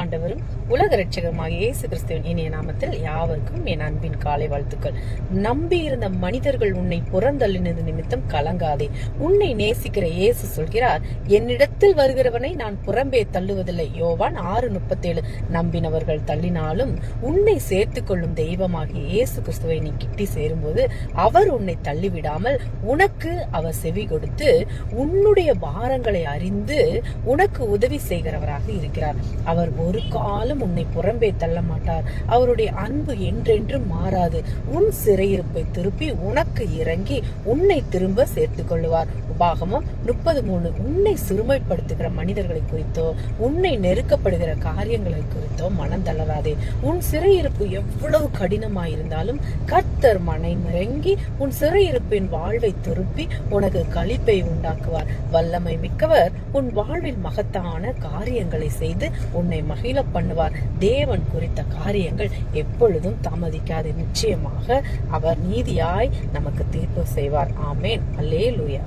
ஆண்டவரும் உலக ரட்சகருமாக இயேசு கிறிஸ்துவின் இனிய நாமத்தில் யாவருக்கும் என் அன்பின் காலை வாழ்த்துக்கள். நம்பி இருந்த மனிதர்கள் உன்னை புறந்தள்ளினது நிமித்தம் கலங்காதே. உன்னை நேசிக்கிற இயேசு சொல்கிறார் என்னிடத்தில் வருகிறவனை நான் புறம்பே தள்ளுவதில்லை. யோவான் ஆறு முப்பத்தேழு. நம்பினவர்கள் தள்ளினாலும் உன்னை சேர்த்து கொள்ளும் தெய்வமாகிய இயேசு கிறிஸ்துவை நீ கிட்டி சேரும்போது அவர் உன்னை தள்ளிவிடாமல் உனக்கு அவர் செவி கொடுத்து உன்னுடைய பாரங்களை அறிந்து உனக்கு உதவி செய்கிறவராக இருக்கிறார். அவர் ஒரு காலம் உன்னை புறம்பே தள்ள மாட்டார். அவருடைய அன்பு என்றென்று மாறாது. உன் சிறையிருப்பை திருப்பி உனக்கு இறங்கி உன்னை திரும்ப சேர்த்து கொள்ளுவார். உபாகமம் முப்பது மூணு. உன்னை சிறுமைப்படுத்துகிற மனிதர்களை குறித்தோ உன்னை நெருக்கப்படுகிற காரியங்களை குறித்தோ மனம் தளராதே. உன் சிறையிருப்பு எவ்வளவு கடினமாயிருந்தாலும் கர்த்தர் மனை நிறங்கி உன் சிறையிருப்பின் வாழ்வை திருப்பி உனக்கு களிப்பை உண்டாக்குவார். வல்லமை மிக்கவர் உன் வாழ்வில் மகத்தான காரியங்களை செய்து உன்னை மகிழ பண்ணுவார். தேவன் குறித்த காரியங்கள் எப்பொழுதும் தாமதிக்காது. நிச்சயமாக அவர் நீதியாய் நமக்கு தீர்ப்பு செய்வார். ஆமேன். அல்லேலூயா.